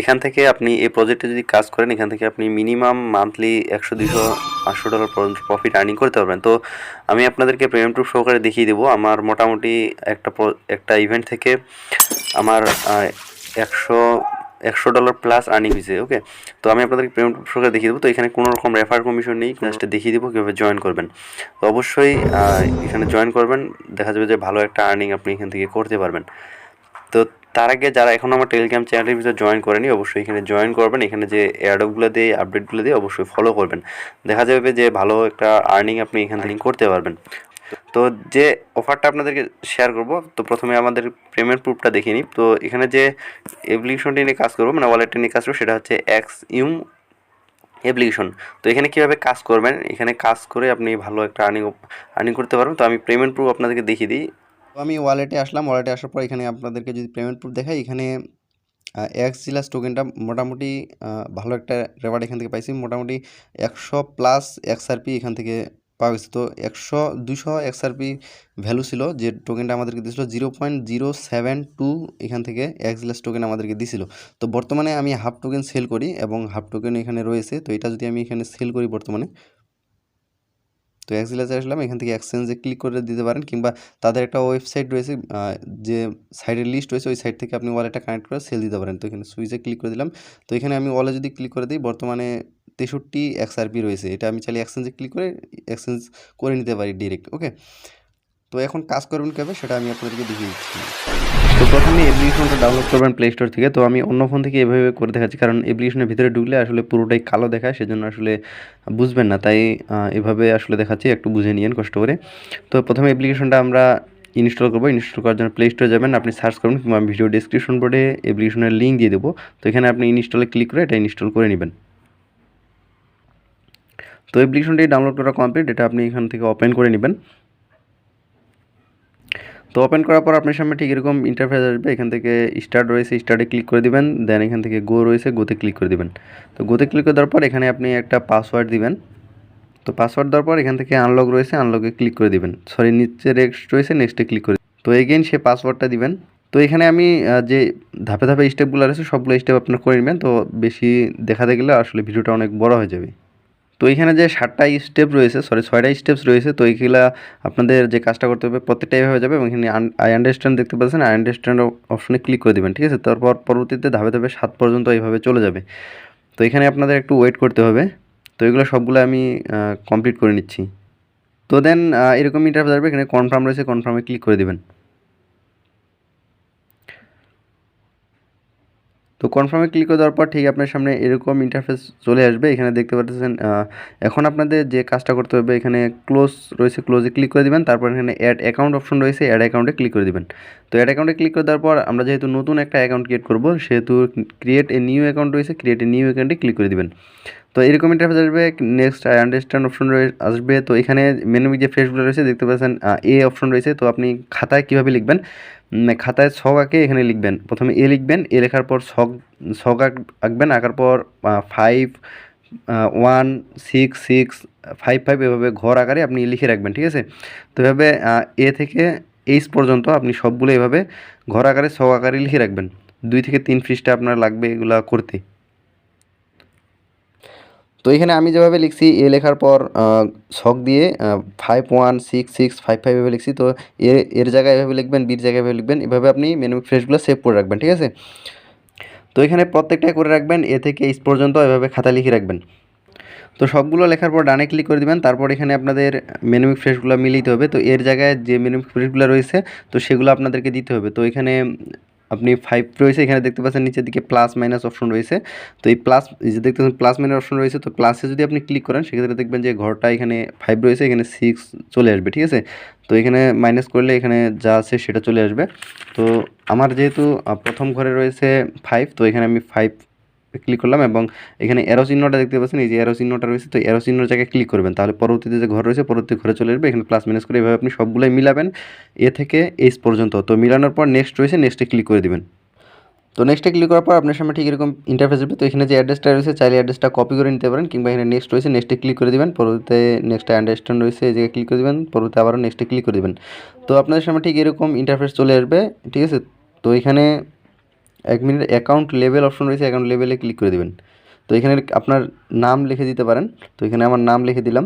এখান থেকে আপনি এই প্রজেক্টে যদি কাজ করেন এখান থেকে আপনি মিনিমাম মান্থলি একশো দুশো পাঁচশো ডলার পর্যন্ত প্রফিট আর্নিং করতে পারবেন। তো আমি আপনাদেরকে পেমেন্ট প্রুফ সহকারে দেখিয়ে দেবো। আমার মোটামুটি একটা একটা ইভেন্ট থেকে আমার একশো একশো ডলার প্লাস আর্নিং হয়েছে ওকে তো আমি আপনাদেরকে পেমেন্ট সহকারে দেখিয়ে দেবো। তো এখানে কোনো রকম রেফার কমিশন নেই জাস্ট দেখিয়ে দেবো কীভাবে জয়েন করবেন। তো অবশ্যই এখানে জয়েন করবেন। দেখা যাবে যে ভালো একটা আর্নিং আপনি এখান থেকে করতে পারবেন। তো তার আগে যারা এখন আমার টেলিগ্রাম চ্যানেলের ভিতরে জয়েন করেনি, অবশ্যই এখানে জয়েন করবেন। এখানে যে অ্যাডগুলো দিয়ে আপডেটগুলো দিয়ে অবশ্যই ফলো করবেন। দেখা যাবে যে ভালো একটা আর্নিং আপনি এখান থেকে করতে পারবেন। তো যে অফারটা আপনাদেরকে শেয়ার করব, তো প্রথমে আমাদের পেমেন্ট প্রুফটা দেখিয়ে নিই। তো এখানে যে অ্যাপ্লিকেশনটি নিয়ে কাজ করব মানে ওয়ালেটটি নিয়ে কাজ করব, সেটা হচ্ছে এক্স ইউম অ্যাপ্লিকেশন তো এখানে কীভাবে কাজ করবেন? এখানে কাজ করে আপনি ভালো একটা আর্নিং আর্নিং করতে পারবেন। তো আমি পেমেন্ট প্রুফ আপনাদেরকে দেখিয়ে দিই। তো আমি ওয়ালেটে আসলাম। ওয়ালেটে আসার পর এখানে আপনাদেরকে যদি পেমেন্ট প্রুফ দেখাই, এখানে এক্স জিলাস টোকেনটা মোটামুটি ভালো একটা রেওয়ার্ড এখান থেকে পাইছি। মোটামুটি একশো প্লাস এক্সআরপি এখান থেকে পাওয়া গেছে। তো একশো দুশো এক্সআরপি ভ্যালু ছিল, যে টোকেনটা আমাদেরকে দিয়েছিল zero point zero seven two এখান থেকে এক্স জিলাস টোকেন আমাদেরকে দিছিল তো বর্তমানে আমি হাফ টোকেন সেল করি এবং হাফ টোকেন এখানে রয়েছে। তো এটা যদি আমি এখানে সেল করি বর্তমানে তো এক্সিলাসে আসলাম, এখান থেকে এক্সচেঞ্জে ক্লিক করে দিতে পারেন কিংবা তাদের একটা ওয়েবসাইট রয়েছে যে সাইডের লিস্ট রয়েছে, ওই সাইট থেকে আপনি ওয়ালেটটা কানেক্ট করে সেল দিতে পারেন। তো এখানে সুইচে ক্লিক করে দিলাম। তো এখানে আমি ওয়ালে যদি ক্লিক করে দিই, বর্তমানে তেষট্টি এক্সআরপি রয়েছে। এটা আমি চাইলে এক্সচেঞ্জে ক্লিক করে এক্সচেঞ্জ করে নিতে পারি ডিরেক্ট ওকে তো এখন কাজ করবেন কীভাবে সেটা আমি আপনাদেরকে দেখিয়ে দিচ্ছি। তো প্রথমে অ্যাপ্লিকেশনটা ডাউনলোড করবেন প্লে স্টোর থেকে। তো আমি অন্য ফোন থেকে এভাবে করে দেখাচ্ছি, কারণ অ্যাপ্লিকেশনের ভিতরে ঢুকলে আসলে পুরোটাই কালো দেখায়, সেজন্য আসলে বুঝবেন না। তাই এভাবে আসলে দেখাচ্ছি, একটু বুঝে নিয়েন কষ্ট করে। তো প্রথমে অ্যাপ্লিকেশনটা আমরা ইনস্টল করব। ইনস্টল করার জন্য প্লে স্টোরে যাবেন, আপনি সার্চ করুন, কিংবা ভিডিও ডিসক্রিপশন বোর্ডে অ্যাপ্লিকেশনের লিঙ্ক দিয়ে দেবো। তো এখানে আপনি ইনস্টলে ক্লিক করে এটা ইনস্টল করে নেবেন। তো অ্যাপ্লিকেশনটি ডাউনলোড করা কমপ্লিট এটা আপনি এখান থেকে ওপেন করে নেবেন। তো ওপেন করার পর আপনার সামনে ঠিক এরকম ইন্টারফেস আসবে। এখান থেকে স্টার্ট রয়েছে স্টার্টে ক্লিক করে দিবেন দেন এখান থেকে গো রয়েছে গোতে ক্লিক করে দিবেন। তো গোতে ক্লিক করে দেওয়ার পর এখানে আপনি একটা পাসওয়ার্ড দিবেন। তো পাসওয়ার্ড দেওয়ার পর এখান থেকে আনলক রয়েছে আনলকে ক্লিক করে দিবেন। সরি নিচে নেক্সট রয়েছে নেক্সটে ক্লিক করে তো এগেইন সে পাসওয়ার্ডটা দিবেন। তো এখানে আমি যে ধাপে ধাপে স্টেপগুলো রয়েছে, সবগুলো স্টেপ আপনার করে নেবেন। তো বেশি দেখাতে গেলে আসলে ভিডিওটা অনেক বড় হয়ে যাবে। তো এখানে যে সাতটা স্টেপ রয়েছে সরি ছয়টা স্টেপস রয়েছে, তো এইগুলা আপনাদের যে কাজটা করতে হবে প্রত্যেকটা এভাবে যাবে এবং এখানে আই আন্ডারস্ট্যান্ড দেখতে পাচ্ছেন আই আন্ডারস্ট্যান্ড অপশনে ক্লিক করে দেবেন, ঠিক আছে? তারপর পরবর্তীতে ধাপে ধাপে সাত পর্যন্ত এইভাবে চলে যাবে। তো এখানে আপনাদের একটু ওয়েট করতে হবে। তো এগুলো সবগুলো আমি কমপ্লিট করে নিচ্ছি। তো দেন এরকম ইন্টারভিউ আসবে এখানে কনফার্ম রয়েছে কনফার্মে ক্লিক করে দেবেন। তো কনফার্মে ক্লিক করে দেওয়ার পর ঠিক আপনার সামনে এরকম ইন্টারফেস চলে আসবে। এখানে দেখতে পাচ্ছেন এখন আপনাদের যে কাজটা করতে হবে, এখানে ক্লোজ রয়েছে ক্লোজে ক্লিক করে দিবেন। তারপর এখানে অ্যাড অ্যাকাউন্ট অপশন রয়েছে অ্যাড অ্যাকাউন্টে ক্লিক করে দিবেন। তো অ্যাড অ্যাকাউন্টে ক্লিক করে দেওয়ার পর আমরা যেহেতু নতুন একটা অ্যাকাউন্ট ক্রিয়েট করব, সেহেতু ক্রিয়েট এ নিউ অ্যাকাউন্ট রয়েছে ক্রিয়েট এ নিউ অ্যাকাউন্টে ক্লিক করে দেবেন। তো এরকম ইন্টারফেস আসবে নেক্সট আই আন্ডারস্ট্যান্ড অপশন আসবে। তো এখানে মেনু যে ফেসগুলো রয়েছে, দেখতে পাচ্ছেন এ অপশন রয়েছে। তো আপনি খাতায় কীভাবে লিখবেন? খাতায় ছক আঁকে এখানে লিখবেন। প্রথমে এ লিখবেন, এ লেখার পর ছক ছক আঁক- আঁকবেন, আঁকার পর five one six six five five এভাবে ঘর আকারে আপনি লিখে রাখবেন, ঠিক আছে? তো এভাবে এ থেকে এইচ পর্যন্ত আপনি সবগুলো এভাবে ঘর আকারে, ছক আকারে লিখে রাখবেন। দুই থেকে তিন ফ্রিজটা আপনার লাগবে এগুলা করতে। তো এখানে আমি যেভাবে লিখছি, এ লেখার পর ছক দিয়ে five one six six five five এভাবে লিখছি, তো এর এর জায়গায় এভাবে লিখবেন বির জায়গায় এভাবে লিখবেন, এভাবে আপনি মেনু ফ্রেশগুলো সেভ করে রাখবেন, ঠিক আছে? তো এখানে প্রত্যেকটাই করে রাখবেন, এ থেকে এইচ পর্যন্ত এভাবে খাতা লিখে রাখবেন। তো সবগুলো লেখার পর ডানে ক্লিক করে দিবেন, তারপর এখানে আপনাদের মেনুমিক ফ্রেশগুলো মিলিয়ে হবে, তো এর জায়গায় যে মেনুমিক ফ্রেশগুলো রয়েছে, তো সেগুলো আপনাদেরকে দিতে হবে। তো এখানে আপনি ফাইভ রয়েছে, এখানে দেখতে পাচ্ছেন নিচের দিকে প্লাস মাইনাস অপশন রয়েছে। তো এই প্লাস যে দেখতে পাচ্ছেন প্লাস মাইনাস অপশন রয়েছে, তো প্লাসে যদি আপনি ক্লিক করেন, সেক্ষেত্রে দেখবেন যে ঘরটা এখানে ফাইভ রয়েছে, এখানে সিক্স চলে আসবে, ঠিক আছে? তো এখানে মাইনাস করলে এখানে যা আছে সেটা চলে আসবে। তো আমার যেহেতু প্রথম ঘরে রয়েছে ফাইভ তো এখানে আমি ফাইভ ক্লিক করলাম এবং এখানে এরো চিহ্নটা দেখতে পাচ্ছেন, এই যে এরো চিহ্নটা রয়েছে, তো এরো চিহ্নের জায়গায় ক্লিক করবেন। তাহলে পরবর্তীতে যে ঘর রয়েছে, পরবর্তী ঘরে চলে আসবে। এখানে প্লাস মাইনাস করে এভাবে আপনি সবগুলোই মিলাবেন, এ থেকে এইচ পর্যন্ত। তো মিলানোর পর নেক্সট রয়েছে নেক্সটে ক্লিক করে দিবেন। তো নেক্সটে ক্লিক করার পর আপনার সামনে ঠিক এরকম ইন্টারফেস আসবে তো এখানে যে অ্যাড্রেসটা রয়েছে, চাইলে অ্যাড্রেসটা কপি করে নিতে পারেন, কিংবা এখানে নেক্সট রয়েছে নেক্সটে ক্লিক করে দেবেন। পরবর্তীতে নেক্সট আন্ডারস্ট্যান্ড রয়েছে, এই জায়গায় ক্লিক করে দিবেন। পরবর্তীতে আবারও নেক্সটে ক্লিক করে দিবেন। তো আপনাদের সামনে ঠিক এরকম ইন্টারফেস চলে আসবে, ঠিক আছে? তো এখানে এক মিনিট অ্যাকাউন্ট লেভেল অপশন রয়েছে অ্যাকাউন্ট লেভেলে ক্লিক করে দেবেন। তো এখানে আপনার নাম লিখে দিতে পারেন। তো এখানে আমার নাম লিখে দিলাম।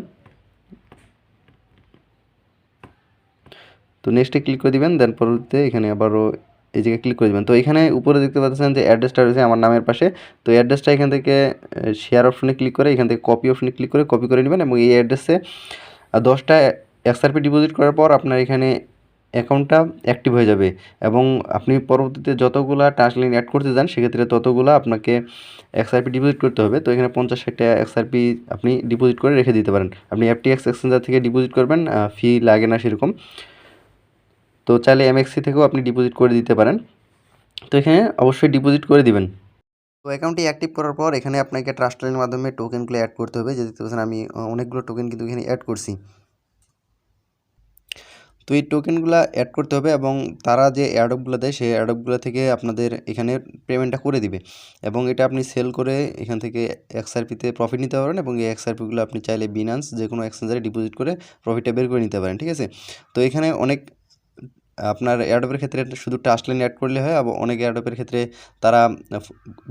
তো নেক্সটে ক্লিক করে দিবেন দেন পরবর্তীতে এখানে আবারও এই জায়গায় ক্লিক করে দেবেন। তো এখানে উপরে দেখতে পাচ্ছেন যে অ্যাড্রেসটা রয়েছে আমার নামের পাশে। তো অ্যাড্রেসটা এখান থেকে শেয়ার অপশনে ক্লিক করে, এখান থেকে কপি অপশনে ক্লিক করে কপি করে নেবেন এবং এই অ্যাড্রেসে দশটা এক্সআরপি ডিপোজিট করার পর আপনার এখানে অ্যাকাউন্টটা অ্যাক্টিভ হয়ে যাবে এবং আপনি পরবর্তীতে যতগুলা ট্রান্সলেন অ্যাড করতে যান সেক্ষেত্রে ততগুলা আপনাকে এক্সআরপি ডিপোজিট করতে হবে। তো এখানে পঞ্চাশ ষাটটা এক্সআরপি আপনি ডিপোজিট করে রেখে দিতে পারেন। আপনি এফটিএক্স এক্সচেঞ্জার থেকে ডিপোজিট করবেন ফি লাগে না সেরকম। তো চাইলে এমএক্সি থেকেও আপনি ডিপোজিট করে দিতে পারেন। তো এখানে অবশ্যই ডিপোজিট করে দিবেন। তো অ্যাকাউন্টটি অ্যাক্টিভ করার পর এখানে আপনাকে ট্রাস্ট লাইনের মাধ্যমে টোকেনগুলো অ্যাড করতে হবে। যে আমি অনেকগুলো টোকেন কিন্তু এখানে অ্যাড করছি। তো এই টোকেনগুলো অ্যাড করতে হবে এবং তারা যে অ্যাডপগুলো দেয়, সেই অ্যাডপগুলো থেকে আপনাদের এখানে পেমেন্টটা করে দিবে। এবং এটা আপনি সেল করে এখান থেকে এক্সআরপিতে প্রফিট নিতে পারেন এবং এই এক্সআরপিগুলো আপনি চাইলে বিনান্স যে কোনো এক্সচেঞ্জারে ডিপোজিট করে প্রফিটটা বের করে নিতে পারেন, ঠিক আছে? তো এখানে অনেক আপনার অ্যাডপের ক্ষেত্রে শুধু টাস্ট লাইন অ্যাড করলে হয়, আবার অনেক অ্যাডপের ক্ষেত্রে তারা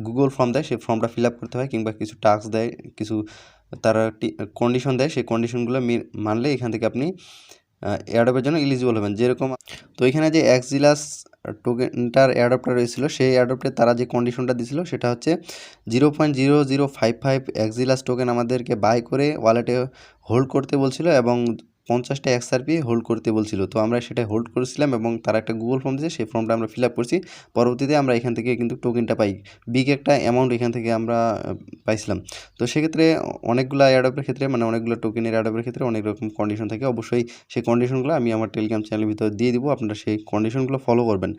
গুগল ফর্ম দেয়, সেই ফর্মটা ফিল আপ করতে হয় কিংবা কিছু টাস্ক দেয়, কিছু তারা কন্ডিশন দেয়, সেই কন্ডিশনগুলো মানলে এখান থেকে আপনি অ্যাডপের জন্য ইলিজিবল হবেন। যেরকম, তো এখানে যে এক্সিলাস টোকেনটার অ্যাডপ্টার রয়েছিল, সেই অ্যাডপ্টে তারা যে কন্ডিশনটা দিছিল সেটা হচ্ছে zero point zero zero five five এক্সিলাস token আমাদেরকে বাই করে ওয়ালেটে হোল্ড করতে বলছিল এবং পঞ্চাশটা এক্সআরপি হোল্ড করতে বলছিল। তো আমরা সেটা হোল্ড করেছিলাম এবং তারা একটা গুগল ফর্ম দিয়েছে, সেই ফর্মটা আমরা ফিল আপ করছি। পরবর্তীতে আমরা এখান থেকে কিন্তু টোকেনটা পাই। বিগ একটা অ্যামাউন্ট এখান থেকে আমরা পাইছিলাম। তো সেক্ষেত্রে অনেকগুলো অ্যাডপের ক্ষেত্রে মানে অনেকগুলো টোকেনের অ্যাডপের ক্ষেত্রে অনেক রকম কন্ডিশন থাকে। অবশ্যই সেই কন্ডিশনগুলো আমি আমার টেলিগ্রাম চ্যানেলের ভিতরে দিয়ে দিব। আপনারা সেই কন্ডিশনগুলো ফলো করবেন।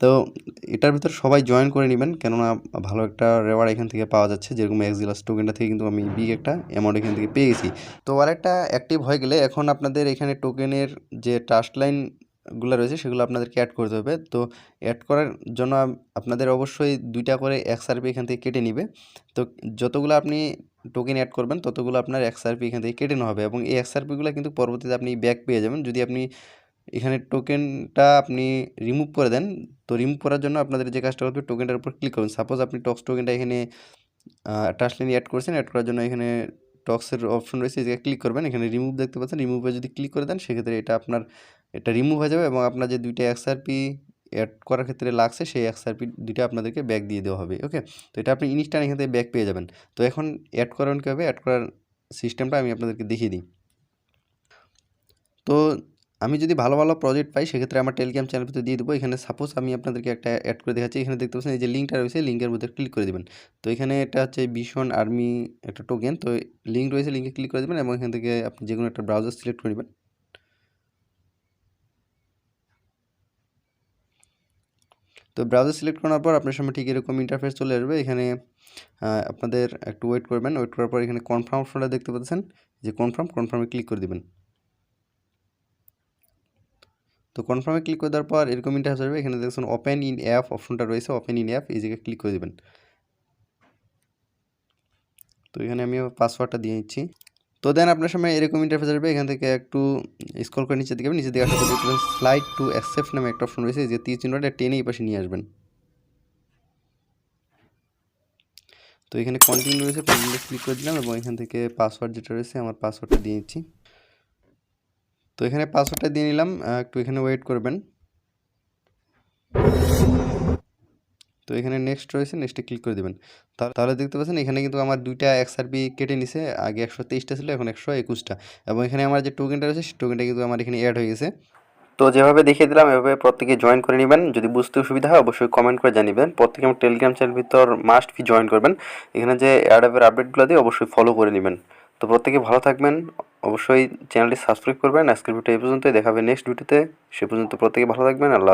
তো এটার ভিতর সবাই জয়েন করে নেবেন। কেননা ভালো একটা রেওয়ার্ড এখান থেকে পাওয়া যাচ্ছে। যেরকম এক্সিলাস টোকেনটা থেকে কিন্তু আমি বিগ একটা অ্যামাউন্ট এখান থেকে পেয়ে গেছি। তো ওয়ালেটটা অ্যাক্টিভ হয়ে গেলে এখন আপনাদের এখানে টোকেনের যে ট্রাস্ট লাইনগুলো রয়েছে, সেগুলো আপনাদেরকে অ্যাড করতে হবে। তো অ্যাড করার জন্য আপনাদের অবশ্যই দুইটা করে এক্সআরপি এখান থেকে কেটে নিবে। তো যতগুলো আপনি টোকেন অ্যাড করবেন, ততগুলো আপনার এক্সআরপি এখান থেকে কেটে নেওয়া হবে এবং এই এক্সআরপিগুলো কিন্তু পরবর্তীতে আপনি ব্যাক পেয়ে যাবেন। যদি আপনি এখানে টোকেনটা আপনি রিমুভ করে দেন। তো রিমুভ করার জন্য আপনাদের যে কাজটা করবে টোকেনটার উপর ক্লিক করুন। সাপোজ আপনি টক্স টোকেনটা এখানে ট্রাস্টলাইন অ্যাড করছেন অ্যাড করার জন্য এখানে টক্সের অপশন রয়েছে এই ক্লিক করবেন। এখানে রিমুভ দেখতে পাচ্ছেন রিমুভে যদি ক্লিক করে দেন, সেক্ষেত্রে এটা আপনার, এটা রিমুভ হয়ে যাবে এবং আপনার যে দুইটা এক্সআরপি অ্যাড করার ক্ষেত্রে লাগছে, সেই এক্সআরপি দুইটা আপনাদেরকে ব্যাক দিয়ে দেওয়া হবে ওকে তো এটা আপনি ইনস্ট্যান্ট এখান থেকে ব্যাক পেয়ে যাবেন। তো এখন অ্যাড করান কীভাবে অ্যাড করার সিস্টেমটা আমি আপনাদেরকে দেখিয়ে দিই। তো আমি যদি ভালো ভালো প্রজেক্ট পাই, সেক্ষেত্রে আমার টেলিগ্রাম চ্যানেল ভিতরে দিয়ে দেবো। এখানে সাপোজ আমি আপনাদেরকে একটা অ্যাড করে দেখাচ্ছি। এখানে দেখতে পাচ্ছেন, এই যে লিঙ্কটা রয়েছে লিঙ্কের মধ্যে ক্লিক করে দেবেন। তো এখানে এটা হচ্ছে ভীষণ আর্মি একটা টোকেন তো লিঙ্ক রয়েছে লিঙ্কে ক্লিক করে দেবেন এবং এখান থেকে আপনি যে কোনো একটা ব্রাউজার সিলেক্ট করে নেবেন। তো ব্রাউজার সিলেক্ট করার পর আপনার সামনে ঠিক এরকম ইন্টারফেস চলে আসবে। এখানে আপনাদের একটু ওয়েট করবেন। ওয়েট করার পর এখানে কনফার্ম অপশনটা দেখতে পাচ্ছেন। যে কনফার্ম কনফার্মে ক্লিক করে দেবেন। তো কনফার্মে ক্লিক করে দেওয়ার পর এরকম ইন্টারফেস আসবে। এখানে দেখছেন ওপেন ইন অ্যাপ অপশনটা রয়েছে ওপেন ইন অ্যাপ এই জায়গায় ক্লিক করে দেবেন। তো এখানে আমি পাসওয়ার্ডটা দিয়ে নিচ্ছি তো দেন আপনার সামনে এরকম ইন্টারফেস আসবে, এখান থেকে একটু স্ক্রল করে নিচে দিকে নিচে দিকে পর দেখবেন স্লাইড টু অ্যাকসেপ্ট নামে একটা অপশন রয়েছে যে তীর চিহ্নটা টেনে এই পাশে নিয়ে আসবেন। তো এখানে কন্টিনিউ রয়েছে কন্টিনিউ ক্লিক করে দিলাম এবং এখান থেকে পাসওয়ার্ড যেটা রয়েছে, আমার পাসওয়ার্ডটা দিয়ে নিচ্ছি তো এখানে পাসওয়ার্ডটা দিয়ে নিলাম একটু এখানে ওয়েট করবেন। তো এখানে নেক্সট রয়েছে নেক্সটে ক্লিক করে দেবেন। তাহলে দেখতে পাচ্ছেন এখানে কিন্তু আমার দুইটা এক্সআরপি কেটে নিছে, আগে একশো তেইশটা ছিল, এখন একশো একুশটা। এবং এখানে আমার যে টোকেনটা রয়েছে, সেই টোকেনটা কিন্তু আমার এখানে অ্যাড হয়ে গেছে। তো যেভাবে দেখিয়ে দিলাম, এভাবে প্রত্যেকে জয়েন করে নেবেন। যদি বুঝতে অসুবিধা হয়, অবশ্যই কমেন্ট করে জানিবেন। প্রত্যেকে আমার টেলিগ্রাম চ্যানেল ভিতর মাস্ট ফি জয়েন করবেন। এখানে যে অ্যাড অ্যাডাপের আপডেটগুলো দিয়ে অবশ্যই ফলো করে নেবেন। তো প্রত্যেকে ভালো থাকবেন। অবশ্যই চ্যানেলটি সাবস্ক্রাইব করবেন। আজকের ভিডিও এই পর্যন্তই। দেখাবে নেক্সট ভিডিওতে সে পর্যন্ত প্রত্যেকে ভালো থাকবেন। আল্লাহ।